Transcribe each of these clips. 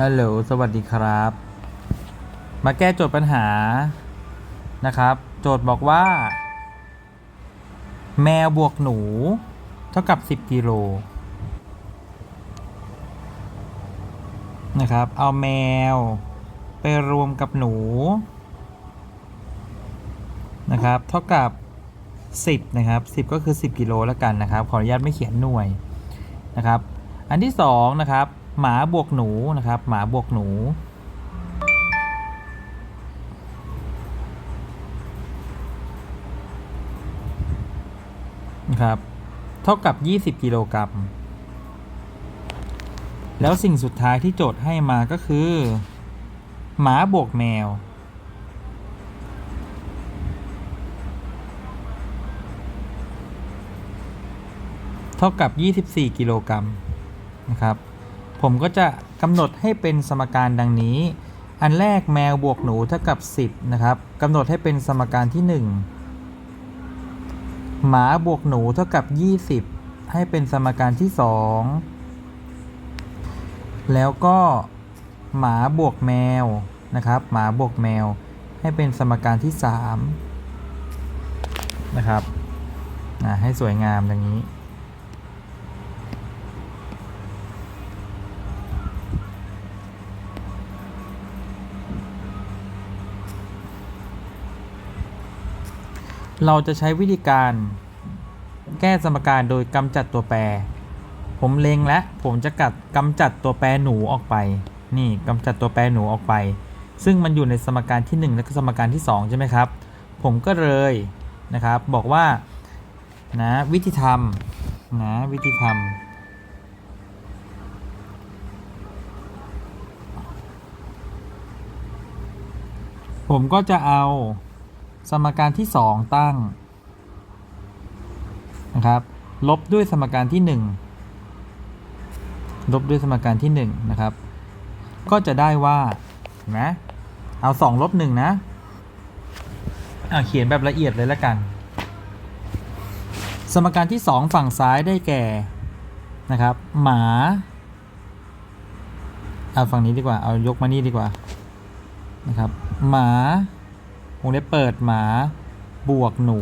ฮัลโหล สวัสดีครับ มาแก้โจทย์ปัญหา นะครับ โจทย์บอกว่า แมวบวกหนู เท่ากับ 10กิโล นะครับ เอาแมว ไปรวมกับหนู นะครับ เท่ากับ 10 นะครับ 10 ก็คือ 10 กิโลแล้วกันนะครับ ขออนุญาตไม่เขียนหน่วย นะครับ อันที่ 2 นะครับ หมาบวกหนูนะครับ หมาบวกหนู นะครับ เท่ากับ 20 กิโลกรัม แล้วสิ่งสุดท้ายที่โจทย์ให้มาก็คือ หมาบวกแมวเท่ากับ 24 กิโลกรัมนะครับ ผมก็จะกำหนดให้เป็นสมการดังนี้ อันแรกแมวบวกหนูเท่ากับ 10 นะครับกำหนดให้เป็นสมการที่ 1 หมาบวกหนูเท่ากับ 20 ให้เป็นสมการที่ 2 แล้วก็หมาบวกแมวนะครับ หมาบวกแมว ให้เป็นสมการที่ 3 นะครับให้สวยงามดังนี้ เราจะใช้วิธีการ แก้สมการโดยกำจัดตัวแปร ผมเล็งและผมจะกัดกำจัดตัวแปรหนูออกไป นี่กำจัดตัวแปรหนูออกไป ซึ่งมันอยู่ในสมการที่ 1 และก็สมการที่ 2 ใช่ไหมครับ ผมก็เลยนะครับบอกว่านะวิธีทำนะวิธีทำผมก็จะเอา สมการที่ 2 ตั้งนะครับลบด้วยสมการที่ 1 ลบด้วยสมการที่1นะครับ ก็จะได้ว่าเห็นไหมเอา 2 ลบ 1 นะอะเขียนแบบละเอียดเลยล้วกัน สมการที่ 2 ฝั่งซ้ายได้แก่นะครับ หมาเอาฝั่งนี้ดีกว่า เอายกมานี่ดีกว่านะครับ หมา วงเล็บเปิดหมาบวกหนู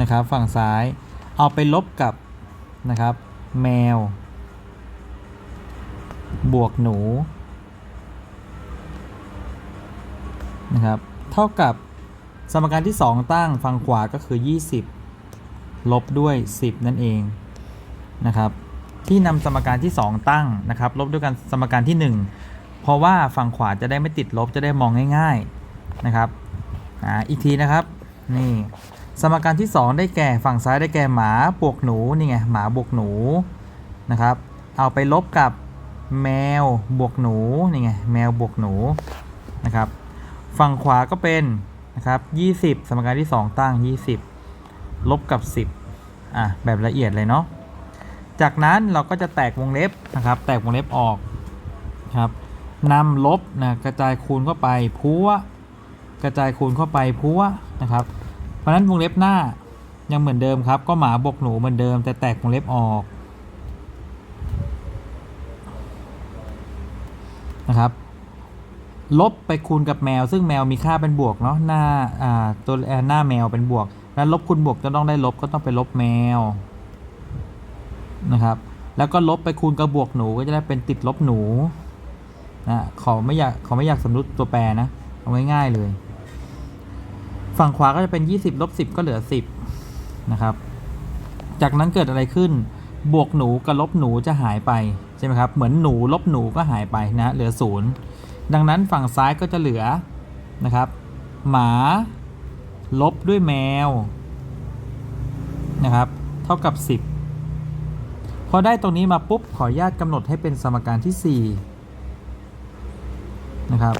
นะครับฝั่งซ้ายเอาไปลบกับนะครับแมว บวกหนูนะครับเท่ากับสมการที่ 2 ตั้งฝั่งขวาก็คือ 20 ลบด้วย 10 นั่นเองนะครับที่นำสมการที่ 2 ตั้งนะครับลบด้วยกันสมการที่ 1 เพราะว่าฝั่งขวาจะได้ไม่ติดลบจะได้มองง่ายๆนะครับอ่าอีกทีนะครับนี่สมการที่ 2 ได้แก่ฝั่งซ้ายได้แก่หมาบวกหนูนี่ไงหมาบวกหนูนะครับเอาไปลบกับแมวบวกหนูนี่ไงแมวบวกหนูนะครับฝั่งขวาก็เป็นนะครับ20 สมการที่ 2 ตั้ง 20 ลบกับ 10อะแบบละเอียดเลยเนาะจากนั้นเราก็จะแตกวงเล็บนะครับ แตกวงเล็บออกครับ นำลบนะกระจายคูณเข้าไปพัวกระจายคูณเข้าไปพัวนะครับ เพราะนั้นวงเล็บหน้ายังเหมือนเดิมครับ ก็หมาบวกหนูเหมือนเดิม แต่แตกวงเล็บออกนะครับลบไปคูณกับแมว ซึ่งแมวมีค่าเป็นบวกเนาะหน้าอ่าตัวหน้าแมวเป็นบวกแล้วลบคูณบวกจะต้องได้ลบก็ต้องไปลบแมวนะครับ แล้วก็ลบไปคูณกับบวกหนูก็จะได้เป็นติดลบหนู นะขอไม่อยากขอไม่อยากสมมติตัวแปรนะเอาง่ายๆเลย ฝั่งขวาก็จะเป็น 20ลบ10 ก็เหลือ 10 นะครับ จากนั้นเกิดอะไรขึ้น บวกหนูกับลบหนูจะหายไปใช่ไหมครับเหมือนหนูลบหนูก็หายไปนะเหลือศูนย์ดังนั้นฝั่งซ้ายก็จะเหลือนะครับ หมา ลบด้วยแมวนะครับ เท่ากับ 10 พอได้ตรงนี้มาปุ๊บขออนุญาตกำหนดให้เป็นสมการที่ 4 นะครับ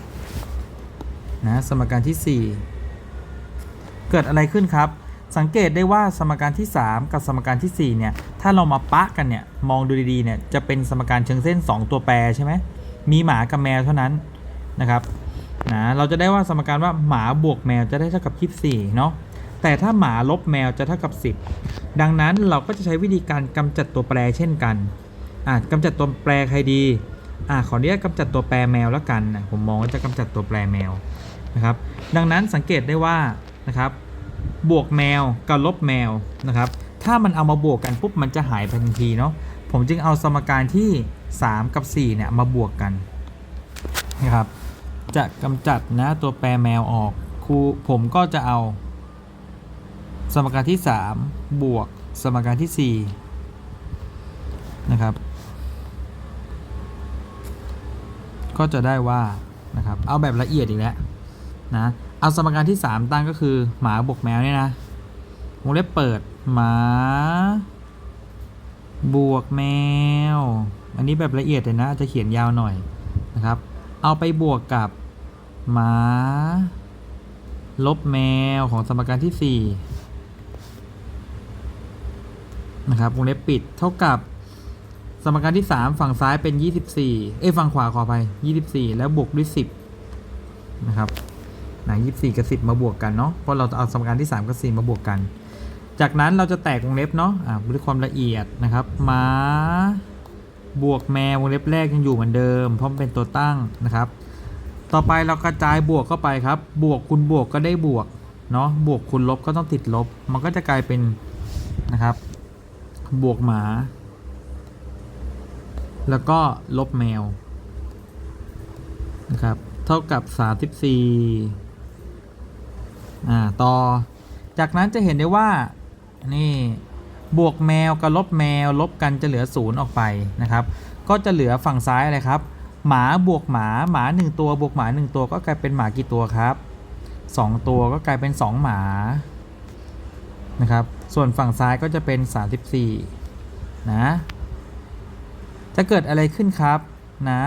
นะสมการที่ 4 เกิดอะไรขึ้นครับ สังเกตได้ว่าสมการที่ 3 กับสมการที่4เนี่ยถ้าเรามาปะกันเนี่ยมองดูดีๆเนี่ยจะเป็นสมการเชิงเส้น 2 ตัวแปรใช่ไหมมีหมากับแมวเท่านั้นนะครับนะเราจะได้ว่าสมการว่าหมาบวกแมวจะได้เท่ากับ24เนาะแต่ถ้าหมาลบแมวจะเท่ากับ 10 ดังนั้นเราก็จะใช้วิธีการกำจัดตัวแปรเช่นกันอะกำจัดตัวแปรใครดี อะขออนุญาตกำจัดตัวแปรแมวแล้วกันนะผมมองว่าจะกำจัดตัวแปรแมวนะครับดังนั้นสังเกตได้ว่านะครับบวกแมวกับลบแมวนะครับถ้ามันเอามาบวกกันปุ๊บมันจะหายไปทันทีเนาะผมจึงเอาสมการที่ 3 กับ 4 เนี่ยมาบวกกันนะครับจะกำจัดนะตัวแปรแมวออกครูผมก็จะเอา สมการที่ 3 บวก สมการที่4นะครับ ก็จะได้ว่านะครับเอาแบบละเอียดอีกแล้วนะเอาสมการที่ 3 ตั้งก็คือหมาบวกแมวเนี่ยนะวงเล็บเปิดหมาบวกแมว อันนี้แบบละเอียดเลยนะจะเขียนยาวหน่อยนะครับ เอาไปบวกกับหมาลบแมวของสมการที่4นะครับวงเล็บปิดเท่ากับ สมการที่ 3 ฝั่งซ้ายเป็น 24 เอ้ยฝั่งขวาขอไป 24 แล้วบวกด้วย 10 นะครับไหน24 กับ 10 มาบวกกันเนาะเพราะเราจะเอาสมการที่ 3 กับ 4 มาบวกกัน จากนั้นเราจะแตกวงเล็บเนาะอ่าด้วยความละเอียดนะครับม้าบวกแมววงเล็บแรกยังอยู่เหมือนเดิม เพราะมันเป็นตัวตั้งนะครับ ต่อไปเรากระจายบวกเข้าไปครับ บวกคูณบวกก็ได้บวกเนาะบวกคูณลบก็ต้องติดลบ มันก็จะกลายเป็นนะครับ บวกหมา แล้วก็ลบแมวนะครับเท่ากับ 34อ่าต่อ จากนั้นจะเห็นได้ว่านี่บวกแมวกับลบแมวลบกันจะเหลือศูนย์ออกไปนะครับ ก็จะเหลือฝั่งซ้ายอะไรครับ หมาบวกหมาหมา 1 ตัวบวกหมา 1 ตัวก็กลายเป็นหมากี่ตัวครับ 2 ตัวก็กลายเป็น 2 หมานะครับ ส่วนฝั่งซ้ายก็จะเป็น 34 นะ จะเกิดอะไรขึ้นครับนะ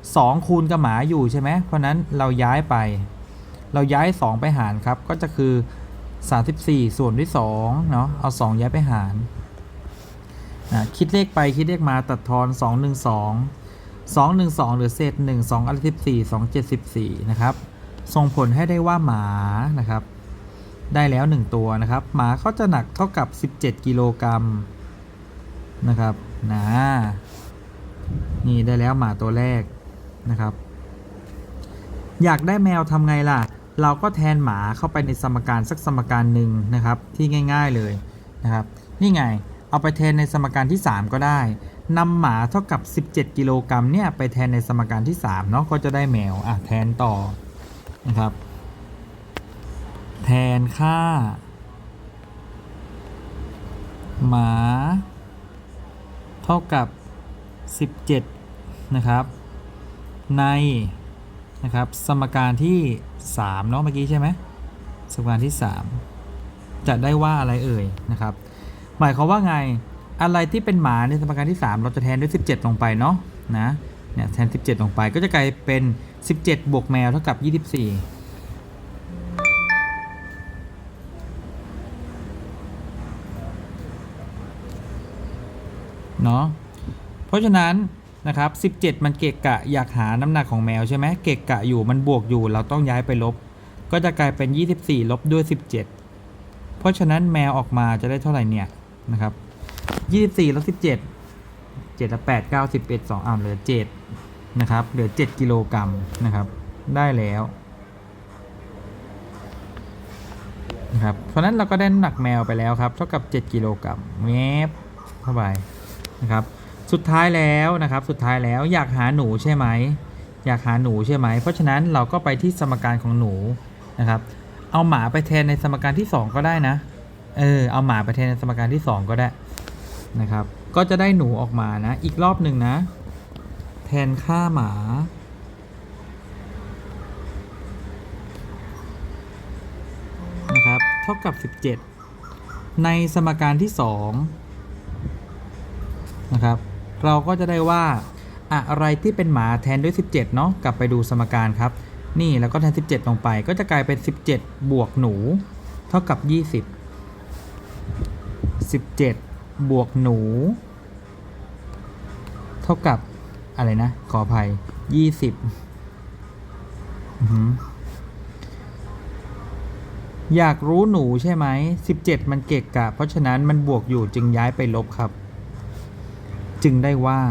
2คูณกับหมาอยู่ใช่ไหมเพราะนั้นเราย้ายไป เราย้าย 2 ไปหารครับ ก็จะคือ 34 ส่วนด้วย2เนาะเอา 2 ย้ายไปหารนะคิดเลขไปคิดเลขมาตัดทอน 2 1 2 2 1 2หลือเศษ 1 2อัน14 2 74 นะครับ ส่งผลให้ได้ว่าหมานะครับ ได้แล้ว 1 ตัวนะครับ หมาเขาจะหนักเท่ากับ 17 กิโลกรัมนะครับนะ นี่ได้แล้วหมาตัวแรกนะครับ อยากได้แมวทำไงล่ะ เราก็แทนหมาเข้าไปในสมการสักสมการหนึ่งนะครับ ที่ง่าย ๆเลยนะครับ นี่ไงเอาไปแทนในสมการที่ 3 ก็ได้นำหมาเท่ากับ 17 กิโลกรัมเนี่ยไปแทนในสมการที่3เนาะก็จะได้แมวอะแทนต่อนะครับ แทนค่า หมา เท่ากับ 17 นะครับ ในนะครับสมการที่3เนาะเมื่อกี้ใช่ไหมสมการที่ 3 จะได้ว่าอะไรเอ่ยนะครับ หมายความว่าไงอะไรที่เป็นหมาในสมการที่ 3 เราจะแทนด้วย 17 ลงไปเนาะนะเนี่ยแทน 17 ลงไปก็จะกลายเป็น 17 บวกแมวเท่ากับ 24เนาะ เพราะฉะนั้นนะครับ17 มันเกะกะอยากหาน้ำหนักของแมวใช่ไหมเกะกะอยู่มันบวกอยู่เราต้องย้ายไปลบ ก็จะกลายเป็น 24 ลบด้วย 17 เพราะฉะนั้นแมวออกมาจะได้เท่าไหร่เนี่ยนะครับ24ลบ17 7ละ8 9 11 2อ่าเหลือ7นะครับเหลือ 7 กิโลกรัมนะครับ ได้แล้วนะครับเพราะฉะนั้นเราก็ได้น้ำหนักแมวไปแล้วครับ เท่ากับ 7 กิโลกรัมแงบเข้าไปนะครับ สุดท้ายแล้วนะครับสุดท้ายแล้วอยากหาหนูใช่ไหมอยากหาหนูใช่ไหม เพราะฉะนั้นเราก็ไปที่สมการของหนูนะครับ เอาหมาไปแทนในสมการที่ 2 ก็ได้นะ เออเอาหมาไปแทนในสมการที่ 2 ก็ได้นะครับ ก็จะได้หนูออกมานะ อีกรอบหนึ่งนะ แทนค่าหมา นะครับ เท่ากับ 17 ในสมการที่ 2 นะครับ เราก็จะได้ว่าอะไรที่เป็นหมาแทนด้วย 17 เนาะกลับไปดูสมการครับ นี่แล้วก็แทน 17 ลงไป ก็จะกลายเป็น 17 บวกหนู เท่ากับ 20 17 บวกหนู เท่ากับอะไรนะ ขออภัย 20อือหือยากรู้หนูใช่ไหม 17 มันเกะกะ เพราะฉะนั้นมันบวกอยู่จึงย้ายไปลบครับ จึงได้ว่า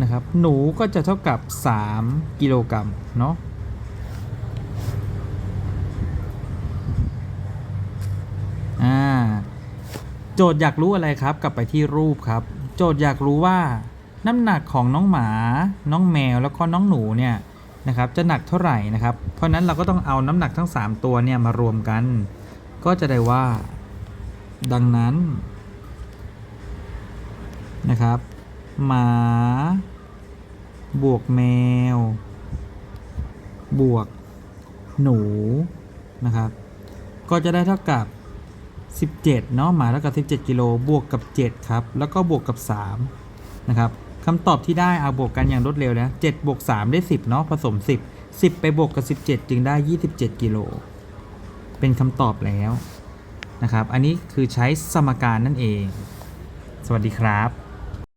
นะครับหนูก็จะเท่ากับ 3 กิโลกรัมเนาะอ่าโจทย์อยากรู้อะไรครับ กลับไปที่รูปครับ โจทย์อยากรู้ว่าน้ำหนักของน้องหมา น้องแมวแล้วก็น้องหนูเนี่ยนะครับจะหนักเท่าไหร่นะครับ เพราะฉะนั้นเราก็ต้องเอาน้ำหนักทั้ง 3 ตัวเนี่ยมารวมกัน ก็จะได้ว่า ดังนั้นนะครับ หมา บวกแมว บวกหนูนะครับ ก็จะได้เท่ากับ 17 เนาะหมาเท่ากับ 17 กิโลบวกกับ 7 ครับ แล้วก็บวกกับ 3 นะครับคำตอบที่ได้เอาบวกกันอย่างรวดเร็วนะ7บวก3ได้ 10 เนาะผสม 10 10 ไปบวกกับ 17 จึงได้ 27 กิโล เป็นคำตอบแล้วนะครับ อันนี้คือใช้สมการนั่นเอง สวัสดีครับ